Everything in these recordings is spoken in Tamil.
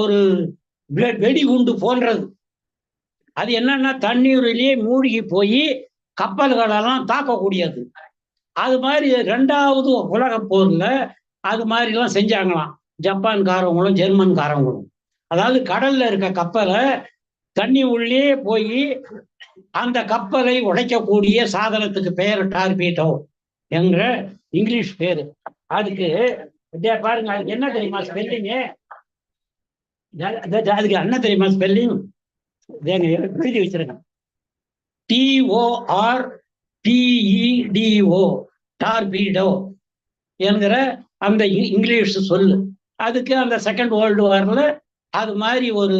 ஒரு வெடி குண்டு போன்றது. அது என்னன்னா தண்ணீரிலேயே மூழ்கி போய் கப்பல்களெல்லாம் தாக்கக்கூடியது. அது மாதிரி ரெண்டாவது உலக போர்ல அது மாதிரிலாம் செஞ்சாங்களாம். ஜப்பான்காரவங்களும் ஜெர்மன்காரவங்களும். அதாவது கடல்ல இருக்க கப்பலை தண்ணி உள்ளே போய் அந்த கப்பலை உடைக்கக்கூடிய சாதனத்துக்கு பெயர் டார்பீட்டோ என்ற இங்கிலீஷ் பேரு. அதுக்கு பாருங்க அதுக்கு என்ன தெரியுமா ஸ்பெல்லிங்கு அதுக்கு என்ன தெரியுமா ஸ்பெல்லிங் எழுதி வச்சிருக்கேன். டிஓஆர் டிஇடிஓ டார்பீடோ என்கிற அந்த இ- இங்கிலீஷ் சொல்லு. அதுக்கு அந்த செகண்ட் வேர்ல்டு வாரில் அது மாதிரி ஒரு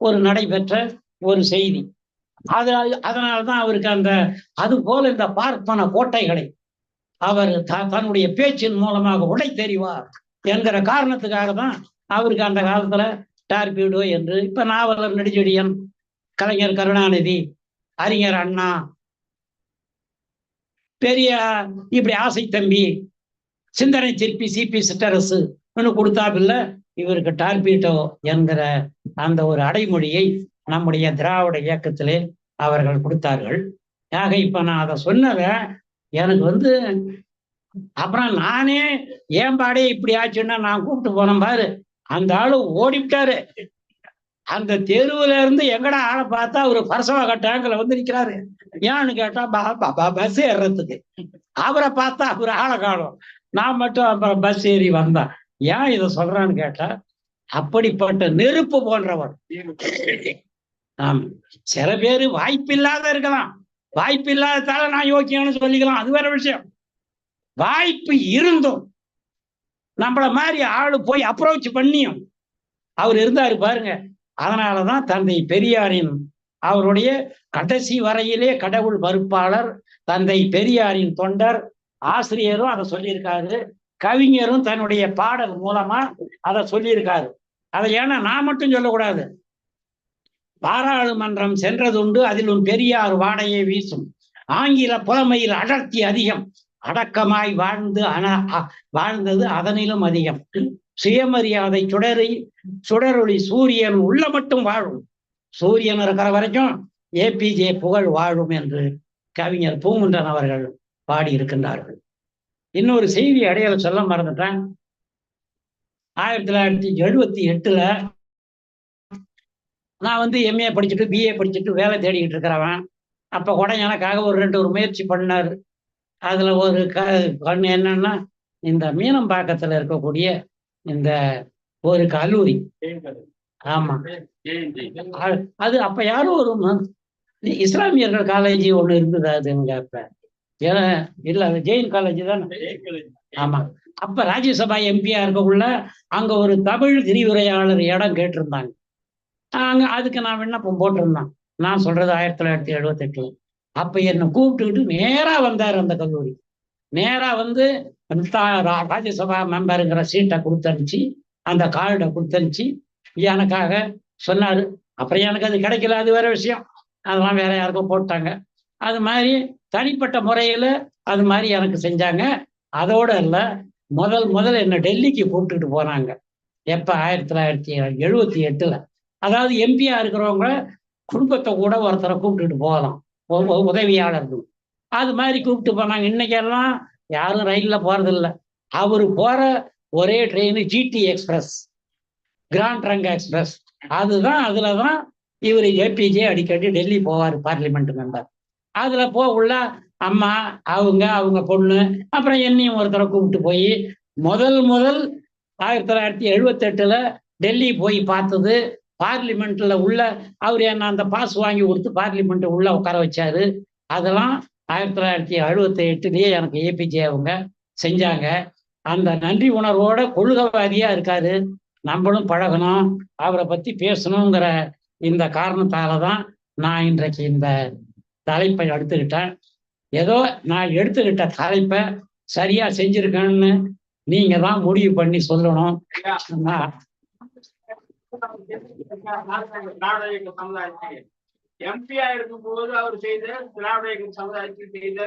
ஒரு நடைபெற்ற ஒரு செய்தி. அது அதனால தான் அவருக்கு அந்த அது போல இந்த பார்ப்பன கோட்டைகளை அவர் த- தன்னுடைய பேச்சின் மூலமாக உடை தெரிவார் என்கிற காரணத்துக்காக தான் அவருக்கு அந்த காலத்துல டார்பீடோ என்று இப்ப நாவலர் நெடுஞ்செடியன் கலைஞர் கருணாநிதி அறிஞர் அண்ணா பெரிய இப்படி ஆசை தம்பி சிந்தனை சிற்பி சிபி சிட்டரசு கொடுத்தாப்பில்ல இவருக்கு டார்பீட்டோ என்கிற அந்த ஒரு அடைமொழியை நம்முடைய திராவிட இயக்கத்திலே அவர்கள் கொடுத்தார்கள். ஆக இப்ப நான் அதை சொன்னத எனக்கு வந்து அப்புறம் நானே ஏம்பாடே இப்படி ஆச்சுன்னா நான் கூப்பிட்டு போனேன் பாரு. அந்த ஆளு ஓடிவிட்டாரு. அந்த தெருவுல இருந்து எங்கடா ஆளை பார்த்தா ஒரு பரசவாக டேங்கில் வந்து நிக்கிறாரு. ஏன்னு கேட்டா பா பஸ் ஏறுறதுக்கு அவரை பார்த்தா அவர் ஆளை காணும். நான் மட்டும் அப்புறம் பஸ் ஏறி வந்தேன். ஏன் இதை சொல்றான்னு கேட்டா அப்படிப்பட்ட நெருப்பு போன்றவர். ஆம் சில பேர் வாய்ப்பில்லாத இருக்கலாம். வாய்ப்பு இல்லாததால நான் யோக்கியம்னு சொல்லிக்கலாம். அது வேற விஷயம். வாய்ப்பு இருந்தும் நம்மள மாதிரி ஆளு போய் அப்ரோச் பண்ணியும். அவர் இருந்தாரு பாருங்க. அதனாலதான் தந்தை பெரியாரின் அவருடைய கடைசி வரையிலே கடவுள் மறுப்பாளர் தந்தை பெரியாரின் தொண்டர் ஆசிரியரும் அதை சொல்லியிருக்காரு. கவிஞரும் தன்னுடைய பாடல் மூலமா அதை சொல்லியிருக்காரு. அதை ஏன்னா நான் மட்டும் சொல்லக்கூடாது. பாராளுமன்றம் சென்றதுண்டு அதிலும் பெரியார் வாடையை வீசும். ஆங்கில புலமையில் அடர்த்தி அதிகம். அடக்கமாய் வாழ்ந்து அன அ- வாழ்ந்தது அதனிலும் அதிகம். சுயமரியாதை சுடரி சுடரொளி சூரியன் உள்ள மட்டும் வாழும். சூரியன் இருக்கிற வரைக்கும் ஏபிஜே புகழ் வாழும் என்று கவிஞர் பூங்குன்றன் அவர்கள் பாடி இருக்கின்றார்கள் இன்னொரு செய்தி அடையாள சொல்ல மறந்துட்டேன். ஆயிரத்தி தொள்ளாயிரத்தி எழுபத்தி எட்டுல நான் வந்து எம்ஏ படிச்சுட்டு பிஏ படிச்சுட்டு வேலை தேடிக்கிட்டு இருக்கிறவன். அப்ப உடனே எனக்காக ஒரு ரெண்டு ஒரு முயற்சி பண்ணார். அதுல ஒரு க கண்ணு என்னன்னா இந்த மீனம்பாக்கத்துல இருக்கக்கூடிய இந்த ஒரு கல்லூரி. ஆமா. அது அப்ப யாரும் ஒரு இஸ்லாமியர்கள் காலேஜ் ஒண்ணு இருந்தது அதுங்க அப்ப. இல்ல ஜெயின் காலேஜ் தானே? ஆமா. அப்ப ராஜ்யசபா எம்பியா இருக்கக்குள்ள அங்க ஒரு தமிழ் விரிவுரையாளர் இடம் கேட்டிருந்தாங்க. அங்க அதுக்கு நான் விண்ணப்பம் போட்டிருந்தேன். நான் சொல்றது ஆயிரத்தி தொள்ளாயிரத்தி எழுபத்தெட்டுல அப்ப என்னை கூப்பிட்டுக்கிட்டு நேரா வந்தார் அந்த கல்லூரி. நேரா வந்து ரா- ராஜ்யசபா மெம்பருங்கிற சீட்டை கொடுத்தனுச்சு அந்த கார்டை கொடுத்தனுச்சு எனக்காக சொன்னாரு. அப்புறம் எனக்கு அது கிடைக்கல அது வேற விஷயம். அதெல்லாம் வேற யாருக்கும் போட்டாங்க. அது மாதிரி தனிப்பட்ட முறையில அது மாதிரி எனக்கு செஞ்சாங்க. அதோட இல்லை முதல் முதல் என்னை டெல்லிக்கு கூப்பிட்டுட்டு போனாங்க. எப்போ? ஆயிரத்தி தொள்ளாயிரத்தி எழுபத்தி எட்டுல. அதாவது எம்பியா இருக்கிறவங்க குடும்பத்தை கூட ஒருத்தரை கூப்பிட்டுட்டு போகலாம். உதவியாளர்கள். அது மாதிரி கூப்பிட்டு போனாங்க. இன்னைக்கெல்லாம் யாரும் ரயில்ல போறது அவர் அவரு போற ஒரே train GT Express Grand Trunk Express அதுதான் அதுலதான் இவர் ஏபிஜே அடிக்கடி டெல்லி போவார் பார்லிமெண்ட் மெம்பர் அதுல போ உள்ள அம்மா அவங்க அவங்க பொண்ணு அப்புறம் என்னையும் ஒருத்தரை கூப்பிட்டு போய் முதல் முதல் ஆயிரத்தி தொள்ளாயிரத்தி எழுபத்தெட்டுல டெல்லி போய் பார்த்தது பார்லிமெண்ட்ல உள்ள அவர் என்ன அந்த பாஸ் வாங்கி கொடுத்து பார்லிமெண்ட் உள்ள உட்கார வச்சாரு. அதெல்லாம் ஆயிரத்தி தொள்ளாயிரத்தி அறுபத்தி எட்டுலயே எனக்கு ஏபிஜே அவங்க செஞ்சாங்க. அந்த நன்றி உணர்வோட கொள்கைவாதியா இருக்காரு. நம்மளும் பழகணும். அவரை பத்தி பேசணுங்கிற இந்த காரணத்தால தான் நான் இன்றைக்கு இந்த தலைப்பை எடுத்துக்கிட்டேன். ஏதோ நான் எடுத்துக்கிட்ட தலைப்பை சரியா செஞ்சிருக்கேன்னு நீங்க தான் முடிவு பண்ணி சொல்லணும். திராவிட இயக்க சமுதாயத்துக்கு எம்பியா இருக்கும் போது அவர் செய்த திராவிட இயக்க சமுதாயத்தில் செய்த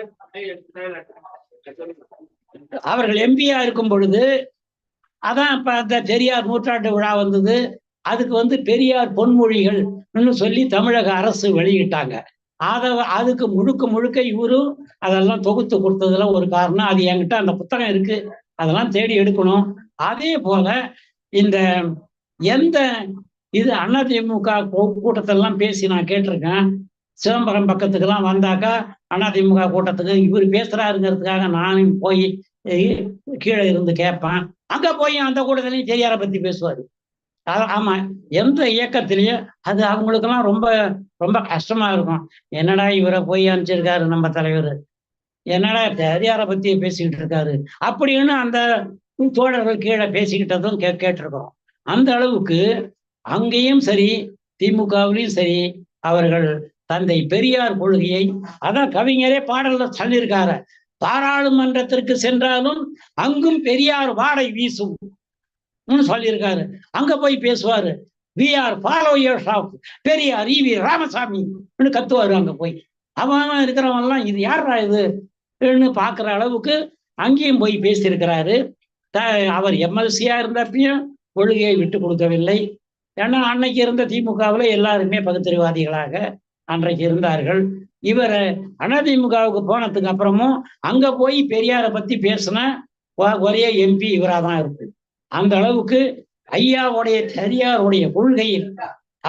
அவர்கள் எம்பியா இருக்கும் பொழுது அதான் இப்ப அந்த பெரியார் நூற்றாண்டு விழா வந்தது. அதுக்கு வந்து பெரியார் பொன்மொழிகள் சொல்லி தமிழக அரசு வெளியிட்டாங்க. அத அதுக்கு முழுக்க முழுக்க இவரும் அதெல்லாம் தொகுத்து கொடுத்ததுல ஒரு காரணம். அது என்கிட்ட அந்த புத்தகம் இருக்கு. அதெல்லாம் தேடி எடுக்கணும். அதே போல இந்த எந்த இது அதிமுக கூட்டத்தெல்லாம் பேசி நான் கேட்டிருக்கேன். சிதம்பரம் பக்கத்துக்கெல்லாம் வந்தாக்கா அதிமுக கூட்டத்துக்கு இவர் பேசுறாருங்கிறதுக்காக நானும் போய் கீழே இருந்து கேட்பேன். அங்க போய் அந்த கூட்டத்திலையும் பெரியார பத்தி பேசுவாரு. ஆமா எந்த இயக்கத்திலயும் அது அவங்களுக்கெல்லாம் ரொம்ப ரொம்ப கஷ்டமா இருக்கும். என்னடா இவரை போய் அனுப்பிச்சிருக்காரு நம்ம தலைவர்? என்னடா பெரியார பத்தி பேசிக்கிட்டு இருக்காரு? அப்படின்னு அந்த தோழர்கள் கீழே பேசிக்கிட்டதும் கே கேட்டிருக்கிறோம். அந்த அளவுக்கு அங்கேயும் சரி திமுகவிலையும் சரி அவர்கள் தந்தை பெரியார் கொள்கையை அதான் கவிஞரே பாடல்ல சொல்லியிருக்காரு பாராளுமன்றத்திற்கு சென்றாலும் அங்கும் பெரியார் வாடை வீசும் சொல்லியிருக்காரு. அங்க போய் பேசுவாரு we are follow your Periyar EV Ramasamy கத்துவாரு அங்க போய். அவன் இருக்கிறவன்லாம் இது யாரா இது பாக்குற அளவுக்கு அங்கேயும் போய் பேசியிருக்கிறாரு. அவர் எம்எல்சியா இருந்தப்பையும் கொள்கையை விட்டு கொடுக்கவில்லை. ஏன்னா அன்னைக்கு இருந்த திமுகவில் எல்லாருமே பகுத்தறிவாதிகளாக அன்றைக்கு இருந்தார்கள். இவர் அதிமுகவுக்கு போனதுக்கு அப்புறமும் அங்க போய் பெரியாரை பத்தி பேசின ஒரே எம்பி இவராக தான் இருக்கு. அந்த அளவுக்கு ஐயாவுடைய பெரியாருடைய கொள்கையில்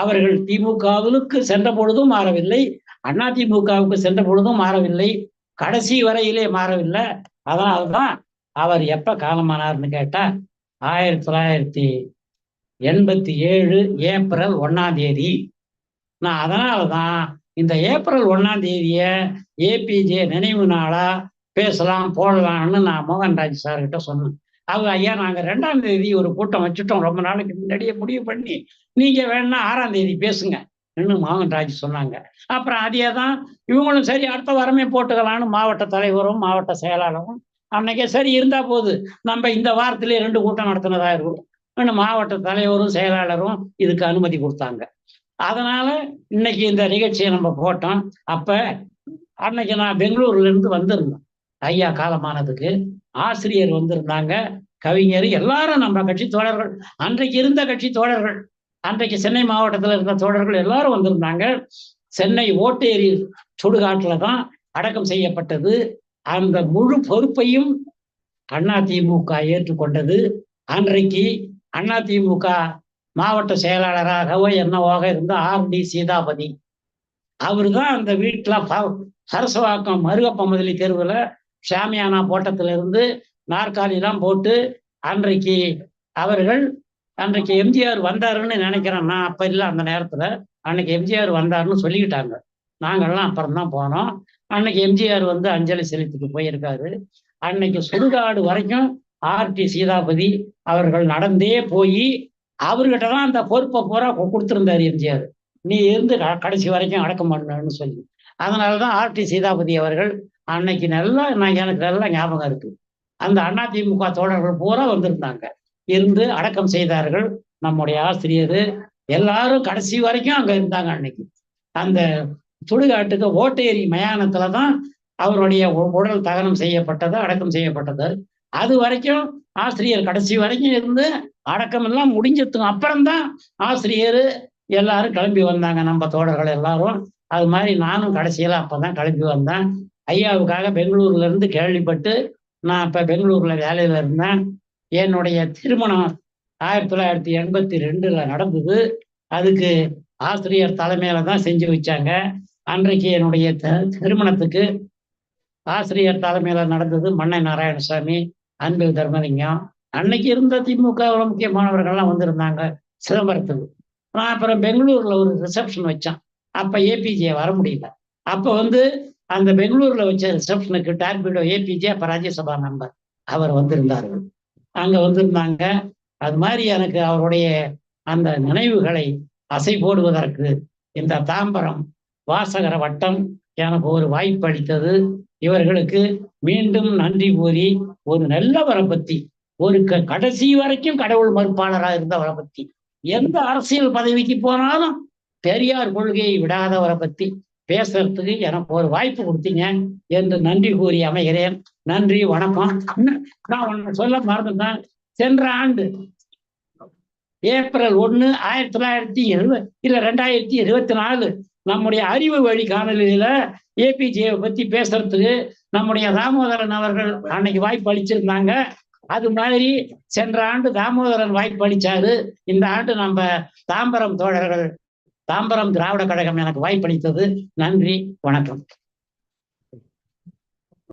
அவர்கள் திமுகவுக்கு சென்ற பொழுதும் மாறவில்லை அண்ணா திமுகவுக்கு சென்ற பொழுதும் மாறவில்லை கடைசி வரையிலே மாறவில்லை. அதனால்தான் அவர் எப்ப காலமானார்னு கேட்டா ஆயிரத்தி தொள்ளாயிரத்தி எண்பத்தி ஏழு ஏப்ரல் ஒன்னாம் தேதி. நான் அதனாலதான் இந்த ஏப்ரல் ஒன்னாம் தேதியை ஏபிஜே நினைவு நாளா பேசலாம் போடலாம்னு நான் மோகன்ராஜ் சார்கிட்ட சொன்னேன். அவங்க ஐயா நாங்கள் ரெண்டாம் தேதி ஒரு கூட்டம் வச்சுட்டோம். ரொம்ப நாளைக்கு முன்னாடியே முடிவு பண்ணி நீங்க வேணா ஆறாம் தேதி பேசுங்க மோகன்ராஜ் சொன்னாங்க. அப்புறம் அதே தான் இவங்களும் சரி அடுத்த வாரமே போட்டுக்கலான்னு மாவட்ட தலைவரும் மாவட்ட செயலாளரும் அன்னைக்கே சரி இருந்தா போது. நம்ம இந்த வாரத்திலே ரெண்டு கூட்டம் நடத்தினதா இருக்கும் மாவட்ட தலைவரும் செயலாளரும் இதுக்கு அனுமதி கொடுத்தாங்க. அதனால இன்னைக்கு இந்த நிகழ்ச்சியை நம்ம போட்டோம். அப்ப அன்னைக்கு நான் பெங்களூர்ல இருந்து வந்திருந்தேன். ஐயா காலமானதுக்கு ஆசிரியர் வந்திருந்தாங்க. கவிஞர் எல்லாரும் நம்ம கட்சி தோழர்கள் அன்றைக்கு இருந்த கட்சி தோழர்கள் அன்றைக்கு சென்னை மாவட்டத்தில் இருந்த தோழர்கள் எல்லாரும் வந்திருந்தாங்க. சென்னை ஓட்டேரி சுடுகாட்டில் தான் அடக்கம் செய்யப்பட்டது. அந்த முழு பொறுப்பையும் அதிமுக ஏற்றுக்கொண்டது. அன்றைக்கு அதிமுக மாவட்ட செயலாளராகவோ என்னவாக இருந்த ஆர் டி சீதாபதி. அவர் தான் அந்த வீட்டில் சரசவாக்கம் மருகப்ப முதலி தெருவில் ஷாமியானா போட்டத்திலிருந்து நாற்காலிலாம் போட்டு அன்றைக்கு அவர்கள் அன்றைக்கு எம்ஜிஆர் வந்தாருன்னு நினைக்கிறேன் நான் அப்போ இல்லை அந்த நேரத்துல. அன்னைக்கு எம்ஜிஆர் வந்தாருன்னு சொல்லிக்கிட்டாங்க. நாங்கள்லாம் அப்புறம் தான் போனோம். அன்னைக்கு எம்ஜிஆர் வந்து அஞ்சலி செலுத்திட்டு போயிருக்காரு. அன்னைக்கு சுடுகாடு வரைக்கும் ஆர்டி சீதாபதி அவர்கள் நடந்தே போய் அவர்கிட்ட தான் அந்த பொறுப்பை பூரா கொடுத்துருந்தாரு எம்ஜிஆர். நீ இருந்து கடைசி வரைக்கும் அடக்கம் பண்ணணும்னு சொல்லி. அதனாலதான் ஆர்டி சீதாபதி அவர்கள் அன்னைக்கு நல்லா நான் எனக்கு நல்லா ஞாபகம் இருக்கு. அந்த அதிமுக தோழர்கள் பூரா வந்திருந்தாங்க. இருந்து அடக்கம் செய்தார்கள். நம்முடைய ஆசிரியர் எல்லாரும் கடைசி வரைக்கும் அங்க இருந்தாங்க அன்னைக்கு. அந்த சுடுகாட்டுக்கு ஓட்டேரி மயானத்துல தான் அவருடைய உடல் தகனம் செய்யப்பட்டது அடக்கம் செய்யப்பட்டது. அது வரைக்கும் ஆசிரியர் கடைசி வரைக்கும் இருந்து அடக்கம் எல்லாம் முடிஞ்சதுக்கு அப்புறம்தான் ஆசிரியர் எல்லாரும் கிளம்பி வந்தாங்க நம்ம தோழர்கள் எல்லாரும். அது மாதிரி நானும் கடைசியில அப்பதான் கிளம்பி வந்தேன். ஐயாவுக்காக பெங்களூர்ல இருந்து கேள்விப்பட்டு நான் இப்ப பெங்களூர்ல வேலையில இருந்தேன். என்னுடைய திருமணம் ஆயிரத்தி தொள்ளாயிரத்தி எண்பத்தி ரெண்டுல நடந்தது. அதுக்கு ஆசிரியர் தலைமையில தான் செஞ்சு வச்சாங்க. அன்றைக்கு என்னுடைய திருமணத்துக்கு ஆசிரியர் தலைமையில நடந்தது மன்னை நாராயணசாமி அன்பில் தர்மலிங்கம் அன்னைக்கு இருந்த திமுக முக்கியமானவர்கள்லாம் வந்திருந்தாங்க சிதம்பரத்துக்கு. நான் அப்புறம் பெங்களூர்ல ஒரு ரிசப்ஷன் வச்சேன். அப்ப ஏபிஜே வர முடியல. அப்ப வந்து அந்த பெங்களூர்ல வச்ச ரிசப்ஷனுக்கு டார்பிடோ ஏபிஜே அப்ப ராஜ்யசபா மெம்பர் அவர் வந்திருந்தார்கள் அங்க வந்திருந்தாங்க. அது மாதிரி எனக்கு அவருடைய அந்த நினைவுகளை அசை போடுவதற்கு இந்த தாம்பரம் வாசகர வட்டம் எனக்கு ஒரு வாய்ப்பு அளித்தது இவர்களுக்கு மீண்டும் நன்றி கூறி ஒரு நல்லவரை பத்தி ஒரு கடைசி வரைக்கும் கடவுள் மறுப்பாளராக இருந்தவரை பத்தி எந்த அரசியல் பதவிக்கு போனாலும் பெரியார் கொள்கையை விடாதவரை பத்தி பேசுறதுக்கு எனக்கு ஒரு வாய்ப்பு கொடுத்தீங்க என்று நன்றி கூறி அமைகிறேன். நன்றி வணக்கம். நான் ஒன்று சொல்ல மறந்துட்டேன். சென்ற ஆண்டு ஏப்ரல் ஒன்று ஆயிரத்தி தொள்ளாயிரத்தி எழுபது இல்ல ரெண்டாயிரத்தி இருபத்தி நாலு நம்முடைய அறிவு வழி காணொலியில ஏபிஜேவை பத்தி பேசுறதுக்கு நம்முடைய தாமோதரன் அவர்கள் அன்னைக்கு வாய்ப்பு அளிச்சிருந்தாங்க. அது மாதிரி சென்ற ஆண்டு தாமோதரன் வாய்ப்பு அளிச்சாரு. இந்த ஆண்டு நம்ம தாம்பரம் தோழர்கள் தாம்பரம் திராவிட கழகம் எனக்கு வாய்ப்பளித்தது. நன்றி வணக்கம்.